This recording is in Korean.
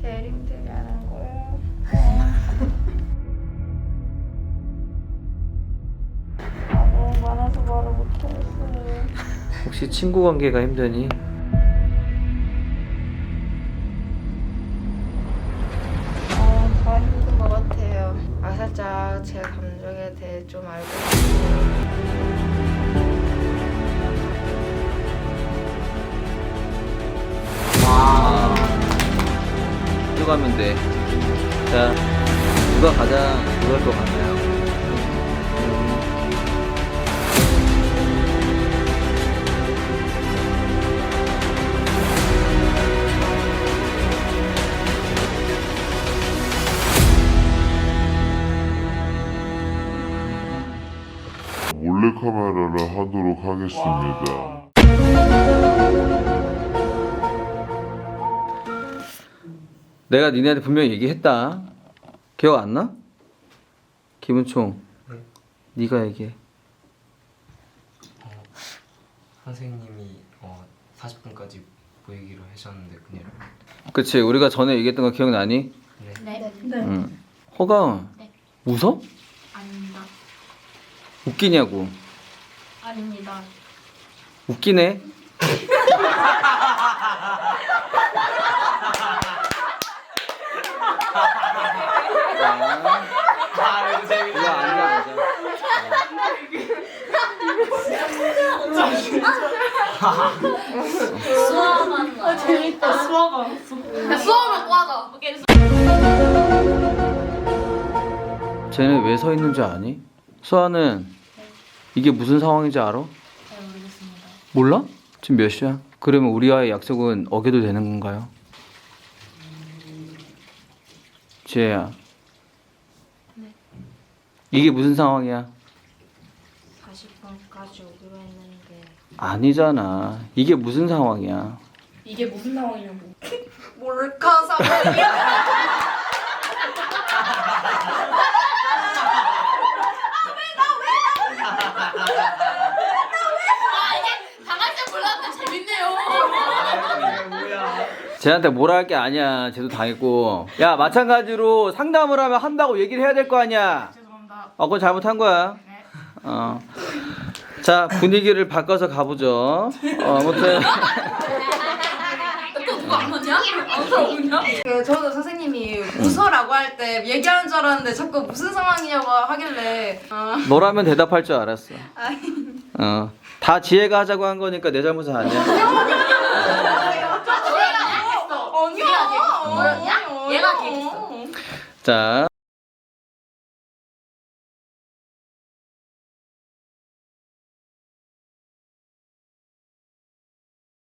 제일 힘들게 하는 거예요. 아 너무 많아서 말을 못하겠어요. 혹시 친구 관계가 힘드니? 어, 더 힘든 것 같아요. 아 살짝 제 감정에 대해 좀 알고 있어요. 가면 돼. 자, 누가 가장 그럴 것 같나요? 몰래카메라를 하도록 하겠습니다. 내가 니네한테 분명히 얘기했다. 기억 안 나? 김은총. 네. 네가 얘기해. 어, 선생님이 어, 40분까지 보이기로 하셨는데 그냥 그치 우리가 전에 얘기했던 거 기억나니? 네. 네. 응. 허가 네. 웃어? 아닙니다. 웃기냐고. 아닙니다. 웃기네. 아 이거 재밌다. 이거 앉아 앉아. 수학만 아, 재밌다. 수학만. 야, 수학만 꽈자. 오케이. 쟤는 왜 서 있는 줄 아니? 수아는 이게 무슨 상황인지 알아? 잘 모르겠습니다. 몰라? 지금 몇 시야? 그러면 우리와의 약속은 어겨도 되는 건가요? 지혜야. 네. 이게 무슨 상황이야? 40분까지 오기로 했는데 아니잖아. 이게 무슨 상황이야? 이게 무슨 상황이냐고. 몰카 상황이야. 당할때 몰랐는데 재밌네요. 이게 뭐야? 쟤한테 뭐라 할 게 아니야. 쟤도 당했고. 야, 마찬가지로 상담을 하면 한다고 얘기를 해야 될 거 아니야. 죄송합니다. 어, 그건 잘못한 거야. 네. 어. 자, 분위기를 바꿔서 가보죠. 어, 아무튼. 또 누가 안 오냐? 안 들어오냐? 그 저도 선생님이 웃어라고 할 때 얘기하는 줄 알았는데 자꾸 무슨 상황이냐고 하길래 아, 너라면 대답할 줄 알았어. 어. 다 지혜가 하자고 한 거니까 내 잘못은 아니야. 아니야. 뭐였냐? 얘가 걔기했어. 자.